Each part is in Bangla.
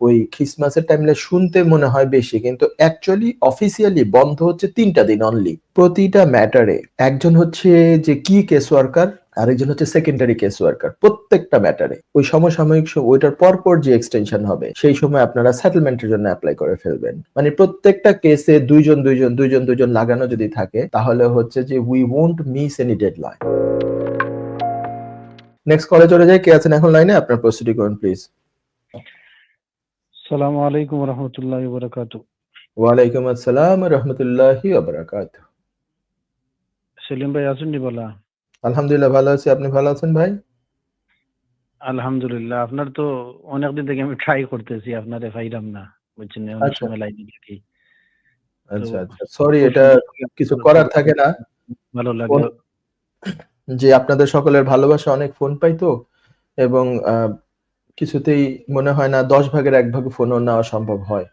ওই খ্রিসমাসের টাইমে শুনতে মনে হয় বেশি, কিন্তু অ্যাকচুয়ালি অফিসিয়ালি বন্ধ হচ্ছে তিনটা দিন অনলি প্রতিটা ম্যাটারে একজন হচ্ছে যে কি কেস ওয়ার্কার আরেকজন হচ্ছে সেকেন্ডারি কেস ওয়ার্কার প্রত্যেকটা ম্যাটারে ওই সমসাময়িক ওইটার পরপর যে এক্সটেনশন হবে, সেই সময় আপনারা সেটেলমেন্টের জন্য অ্যাপ্লাই করে ফেলবেন। মানে প্রত্যেকটা কেসে দুইজন দুইজন দুইজন দুইজন লাগানো যদি থাকে, তাহলে হচ্ছে যে we won't miss any deadline next কলে চলে যাই, কে আছেন এখন লাইনে আপনার প্রস্তুতি করুন প্লিজ সালামু আলাইকুম রহমতুল্লাহ বরকাত ওয়ালাইকুম আসসালাম রহমতুল্লাহি ওবরাকাত সেলিম ভাই আসুন নি বলা। আলহামদুলিল্লাহ ভালো আছি। আপনি ভালো আছেন ভাই? আলহামদুলিল্লাহ আপনার তো অনেকদিন থেকে আমি ট্রাই করতেছি আপনারে পাইলাম না বুঝছেন অনেক আচ্ছা। সময় লাইনে থাকি। আচ্ছা আচ্ছা। সরি এটা কিছু করার থাকে না। ভালো লাগল যে আপনাদের সকলের ভালোবাসা অনেক ফোন পাই তো। এবং কিছুতেই মনে হয় না দশ ভাগের এক ভাগে ফোনও নেওয়া সম্ভব হয়।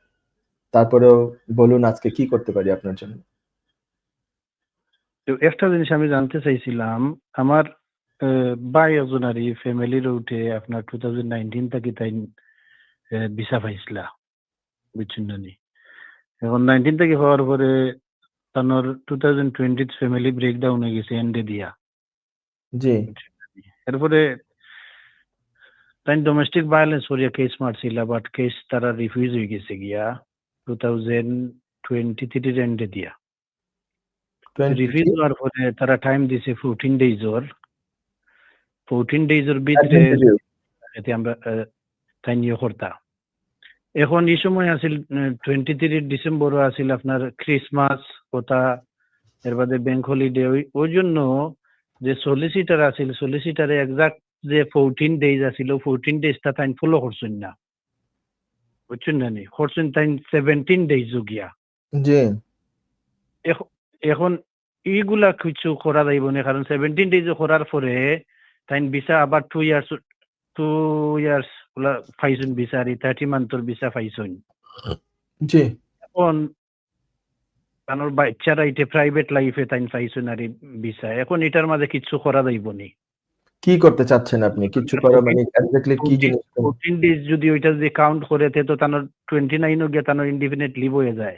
তারপরেও বলুন আজকে কি করতে পারি আপনার জন্য? একটা জিনিস আমি জানতে চাইছিলাম আমার বাই একজনারি ফ্যামিলির উঠে আপনার টু থাউজেন্ড নাইনটিন থেকে তাই ভিসা পাইছিলা বুঝছেন? এখন নাইনটিন থেকে হওয়ার পরে তানোর two thousand twenty family breakdown হয়ে গেছে এন্ডে দিয়া। জি। এরপরে ভায়োলেন্স করিয়া কেস মারছিল বাট কেস তারা রিফিউজ হয়ে গেছে গিয়া টু থাউজেন্ড টোয়েন্টি থ্রির এন্ডে দিয়া 23 রিফিউজ হওয়ার পরে তারা টাইম দিছে ফোরটিন ডেইজর ফোরটিন ডেইজর ভিতরে Interview। এতে আমরা তাই নিয়ে করতা এখন এই সময় আছিল টোয়েন্টি থ্রি ডিসেম্বরও আছিল আপনার ক্রিসমাস কথা এর বাদে ব্যাংক হলিডে ওই জন্য যে সলিসিটার আছিল সলিসিটারে এক্সাক্ট যে ফোরটিন ডেজ আছিল ফোরটিন ডেজটা তাই ফলো করছেন না। বুঝছেন না নি? করছেন তাই সেভেন্টিন ডেজ গিয়া। জি। এখন এইগুলা কিছু করা যাইব না কারণ সেভেন্টিন ডেজ করার পরে তাই ভিসা আবার two years two years visa আর থার্টি মান্থর ভিসা জি। এখন কারণ বাচ্চারা এটা প্রাইভেট লাইফে তাই পাইছুন আর ভিসা এখন এটার মাঝে কিছু করা যাইব নি। কি করতে চাচ্ছেন আপনি? কিছু করা মানে এক্স্যাক্টলি কি জিনিস? ফোরটিন ডেজ যদি ওইটা যদি কাউন্ট করে তে তো তানোর টোয়েন্টি ও গিয়ে তানোর ইনডিফিনিট লিভ হয়ে যায়।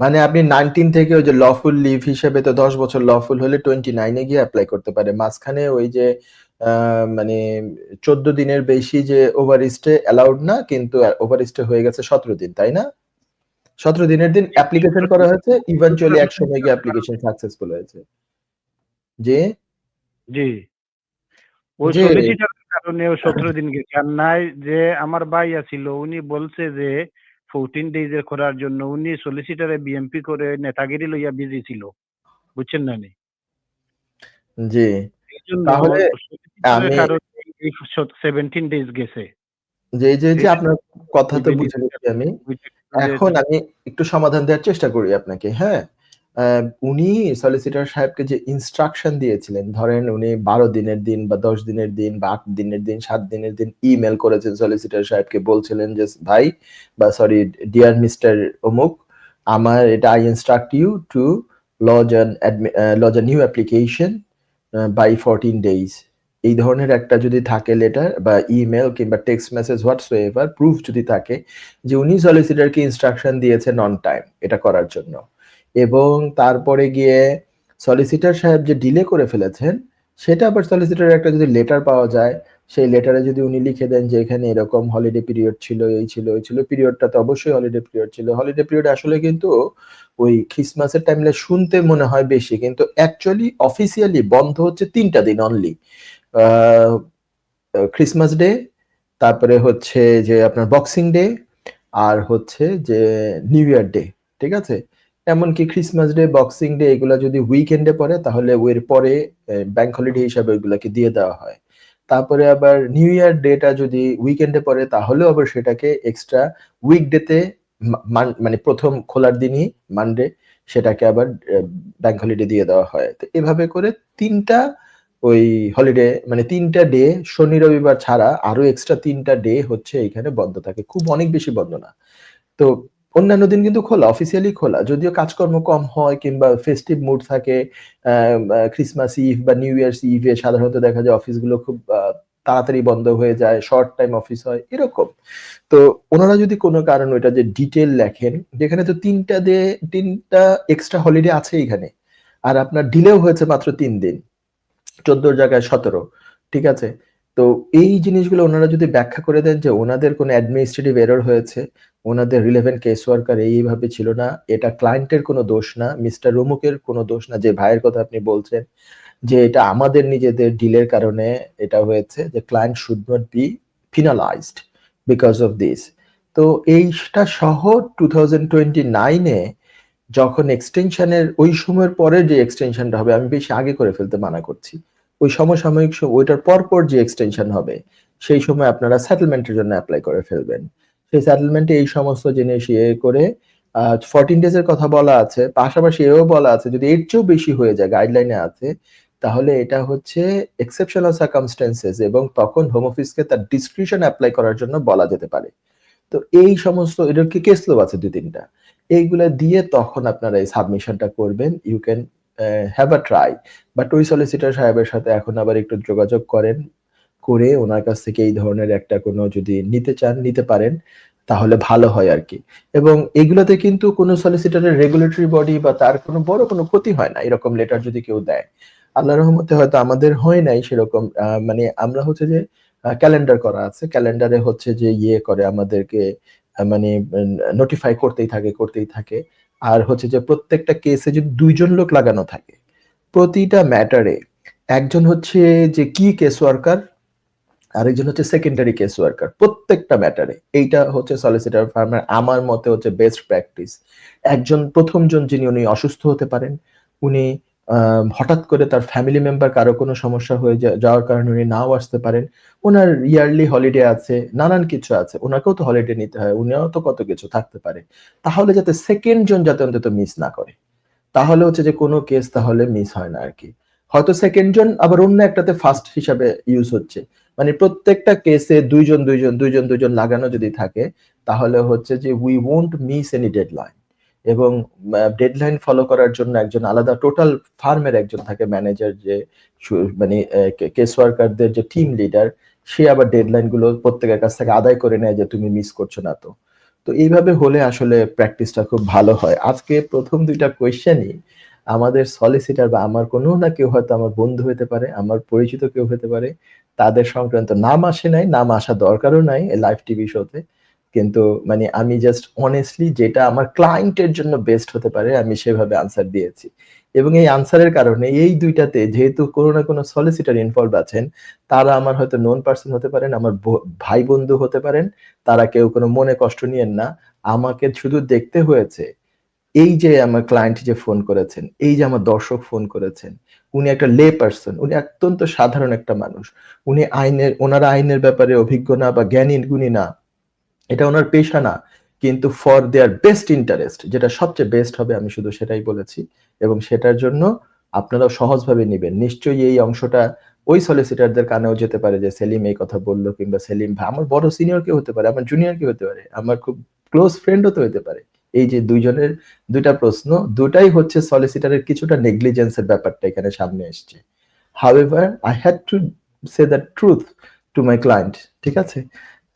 মানে আপনি নাইনটিন থেকে ওই যে লফুল লিভ হিসেবে তো দশ বছর লফুল হলে টোয়েন্টি এ গিয়ে অ্যাপ্লাই করতে পারে। মাঝখানে ওই যে মানে চোদ্দ দিনের বেশি যে ওভার স্টে অ্যালাউড না কিন্তু ওভার স্টে হয়ে গেছে সতেরো দিন তাই না? সতেরো দিনের দিন অ্যাপ্লিকেশন করা হয়েছে ইভেন্চুয়ালি এক সময় গিয়ে অ্যাপ্লিকেশন সাকসেসফুল হয়েছে। যে জি। ওই জি। সলিসিটার কারণে সতেরো দিন গেছে। আর নাই যে আমার ভাই আছিল উনি বলছে যে ফোরটিন ডেজ এর করার জন্য উনি সলিসিটারে বিএমপি করে নেতাগিরি লইয়া বিজি ছিল। বুঝছেন না নি জি। তাহলে আমি- সেভেন্টিন ডেজ গেছে। যে যে যে আপনার কথা তো বুঝে আমি। এখন আমি একটু সমাধান দেওয়ার চেষ্টা করি আপনাকে হ্যাঁ? উনি সলিসিটর সাহেবকে যে ইনস্ট্রাকশন দিয়েছিলেন, ধরেন উনি বারো দিনের দিন বা দশ দিনের দিন বা আট দিনের দিন, সাত দিনের দিন ইমেল করেছেন সলিসিটর সাহেবকে, বলছিলেন যে, ভাই বা সরি ডিয়ার মিস্টার অমুক, আমার এটা I instruct you to lodge an lodge a new application by fourteen days এই ধরনের একটা যদি থাকে লেটার বা ইমেল কিংবা text message whatsoever proof যদি থাকে যে উনি সলিসিটরকে ইনস্ট্রাকশন দিয়েছেন অন টাইম এটা করার জন্য। এবং তারপরে গিয়ে সলিসিটার সাহেব যে ডিলে করে ফেলেছেন, সেটা আবার সলিসিটরের একটা যদি লেটার পাওয়া যায়, সেই লেটারে যদি উনি লিখে দেন যে এখানে এরকম হলিডে পিরিয়ড ছিল, এই ছিল ওই ছিল পিরিয়ডটা তো অবশ্যই হলিডে পিরিয়ড ছিল। হলিডে পিরিয়ড আসলে কিন্তু ওই খ্রিসমাসের টাইমে শুনতে মনে হয় বেশি, কিন্তু অ্যাকচুয়ালি অফিসিয়ালি বন্ধ হচ্ছে তিনটা দিন অনলি ক্রিসমাস ডে তারপরে হচ্ছে যে আপনার বক্সিং ডে আর হচ্ছে যে নিউ ইয়ার ডে ঠিক আছে? এমনকি ক্রিসমাস ডে বক্সিং ডে এগুলো যদি উইকেন্ডে পড়ে তাহলে এর পরে ব্যাংক হলিডে হিসাবে ওইগুলোকে দিয়ে দেওয়া হয়। তারপরে আবার নিউ ইয়ার ডেটা যদি উইকেন্ডে পড়ে তাহলেও আবার সেটাকে এক্সট্রা উইকডেতে মানে প্রথম খোলার দিনই মানডে সেটাকে আবার ব্যাংক হলিডে দিয়ে দেওয়া হয়। তো এভাবে করে তিনটা ওই হলিডে মানে তিনটা ডে শনি, রবিবার ছাড়া আরও এক্সট্রা তিনটা ডে হচ্ছে এখানে বন্ধ থাকে। খুব অনেক বেশি বন্ধ না। তো অন্যান্য দিন কিন্তু খোলা অফিসিয়ালি খোলা। যদিও কাজকর্ম কম হয় কিংবা ফেস্টিভ মুড থাকে ক্রিসমাস ইভ বা নিউ ইয়ার্স ইভে সাধারণত দেখা যায় অফিসগুলো খুব তাড়াতাড়ি বন্ধ হয়ে যায় শর্ট টাইম অফিস হয়, এরকম। তো ওনারা যদি কোনো কারণ ওইটা যে ডিটেল লেখেন, যেখানে তো তিনটা দিয়ে তিনটা এক্সট্রা হলিডে আছে এখানে, আর আপনার ডিলেও হয়েছে মাত্র তিন দিন, চোদ্দোর জায়গায় সতেরো, ঠিক আছে? তো এই জিনিসগুলো ওনারা যদি ব্যাখ্যা করে দেন যে ওনাদের কোনো অ্যাডমিনিস্ট্রেটিভ এরর হয়েছে, ওনাদের রিলেভেন্ট কেস ওয়ার্কার এইভাবে ছিল না, এটা ক্লায়েন্টের কোনো দোষ না মিস্টার রুমুকের কোনো দোষ না, যে ভাইয়ের কথা আপনি বলছেন, যে এটা আমাদের নিজেদের ডিলের কারণে এটা হয়েছে যে client should not be finalised because of this তো এইটা সহ টু থাউজেন্ড টোয়েন্টি নাইনে যখন এক্সটেনশনের ওই সময়ের পরে যে এক্সটেনশনটা হবে, আমি বেশি আগে করে ফেলতে মানা করছি। ওই সমসাময়িক ওইটার পরপর যে এক্সটেনশন হবে, সেই সময় আপনারা সেটেলমেন্টের জন্য অ্যাপ্লাই করে ফেলবেন। সেই সেটেলমেন্টে এই সমস্ত জিনিস ইয়ে করে ফোরটিন ডেজ এর কথা বলা আছে, পাশাপাশি এও বলা আছে, যদি এর চেয়েও বেশি হয়ে যায় গাইডলাইনে আছে, তাহলে এটা হচ্ছে এক্সেপশনাল সার্কামস্টেন্সেস এবং তখন হোম অফিসকে তার ডিসক্রিপশন অ্যাপ্লাই করার জন্য বলা যেতে পারে। তো এই সমস্ত, এটার কি কেসলো আছে দুই তিনটা? এইগুলা দিয়ে তখন আপনারা এই সাবমিশনটা করবেন। You can have a try but ওই সলিসিটার সাহেবের সাথে এখন আবার একটু যোগাযোগ করেন, করে ওনার কাছ থেকে এই ধরনের একটা কোনো যদি নিতে চান, নিতে পারেন, তাহলে ভালো হয় আর কি। এবং এগুলোতে কিন্তু কোনো সলিসিটারের রেগুলেটরি বডি বা তার কোনো বড় কোনো ক্ষতি হয় না, এরকম লেটার যদি কেউ দেয়। আল্লাহ রহমতে হয়তো আমাদের হয় নাই সেরকম মানে আমরা হচ্ছে যে ক্যালেন্ডার করা আছে। ক্যালেন্ডারে হচ্ছে যে ইয়ে করে আমাদেরকে মানে নোটিফাই করতেই থাকে করতেই থাকে। আর হচ্ছে যে প্রত্যেকটা কেসে যদি দুইজন লোক লাগানো থাকে, প্রতিটা ম্যাটারে একজন হচ্ছে যে কি কেস ওয়ার্কার আরেকজন হচ্ছে সেকেন্ডারি কেস ওয়ার্কার প্রত্যেকটা ম্যাটারে এইটা হচ্ছে সলিসিটার ফার্মের আমার মতে হচ্ছে বেস্ট প্র্যাকটিস একজন প্রথমজন যিনি, উনি অসুস্থ হতে পারেন, উনি হঠাৎ করে তার ফ্যামিলি মেম্বার কারও কোনো সমস্যা হয়ে যাওয়ার কারণে উনি নাও আসতে পারেন। ওনার ইয়ারলি হলিডে আছে, নানান কিছু আছে ওনাকেও তো হলিডে নিতে হয়, উনিও তো কত কিছু থাকতে পারে। তাহলে যাতে সেকেন্ড জন যাতে অন্তত মিস না করে। তাহলে হচ্ছে যে কোনো কেস তাহলে মিস হয় না আর কি হয়তো সেকেন্ড জন, আবার অন্য একটাতে ফার্স্ট হিসাবে ইউজ হচ্ছে। মানে প্রত্যেকটা কেসে দুইজন দুইজন দুইজন দুইজন লাগানো যদি থাকে, তাহলে হচ্ছে যে we won't miss any deadline এবং ডেডলাইন ফলো করার জন্য একজন আলাদা টোটাল ফার্মের একজন থাকে ম্যানেজার যে মানে কেস ওয়ার্কারদের যে টিম লিডার সে আবার ডেডলাইনগুলো প্রত্যেকের কাছ থেকে আদায় করে নেয় যে, তুমি মিস করছ না তো। তো এইভাবে হলে আসলে প্র্যাকটিসটা খুব ভালো হয়। আজকে প্রথম দুইটা কোয়েশ্চেনই আমাদের সলিসিটার বা আমার কোনো না কেউ হয়তো আমার বন্ধু হতে পারে, আমার পরিচিত কেউ হতে পারে, তাদের সংক্রান্ত নাম আসে নাই, নাম আসা দরকারও নাই লাইভ টিভি শোতে কিন্তু মানে আমি জাস্ট অনেস্টলি যেটা আমার ক্লায়েন্টের জন্য বেস্ট হতে পারে, আমি সেভাবে আনসার দিয়েছি। এবং এই আনসারের কারণে এই দুইটাতে যেহেতু কোনো না কোনো সলিসিটার ইনভলভ আছেন, তারা আমার হয়তো নন পার্সন হতে পারেন, আমার ভাই বন্ধু হতে পারেন, তারা কেউ কোনো মনে কষ্ট নিয়েন না। আমাকে শুধু দেখতে হয়েছে, এই যে আমার ক্লায়েন্ট যে ফোন করেছেন, এই যে আমার দর্শক ফোন করেছেন, উনি একটা লে পার্সন উনি অত্যন্ত সাধারণ একটা মানুষ। উনি আইনের, ওনারা আইনের ব্যাপারে অভিজ্ঞ না বা জ্ঞানী গুণী না। এটা ওনার পেশা না, কিন্তু ফর দেয়ার বেস্ট ইন্টারেস্ট যেটা সবচেয়ে বেস্ট হবে, আমি শুধু সেটাই বলেছি। এবং সেটার জন্য আপনারাও সহজভাবে নেবেন। নিশ্চয়ই এই অংশটা ওই সলিসিটারদের কানেও যেতে পারে যে, সেলিম এই কথা বলল কিংবা সেলিম ভাই, আমার বড় সিনিয়র কেউ হতে পারে, আমার জুনিয়র কেউ হতে পারে, আমার খুব ক্লোজ ফ্রেন্ডও তো হতে পারে। এই যে দুইজনের দুইটা প্রশ্ন, দুটাই হচ্ছে সলিসিটারের কিছুটা নেগলিজেন্সের ব্যাপারটা এখানে সামনে এসছে। However I had to say the truth to my client ঠিক আছে?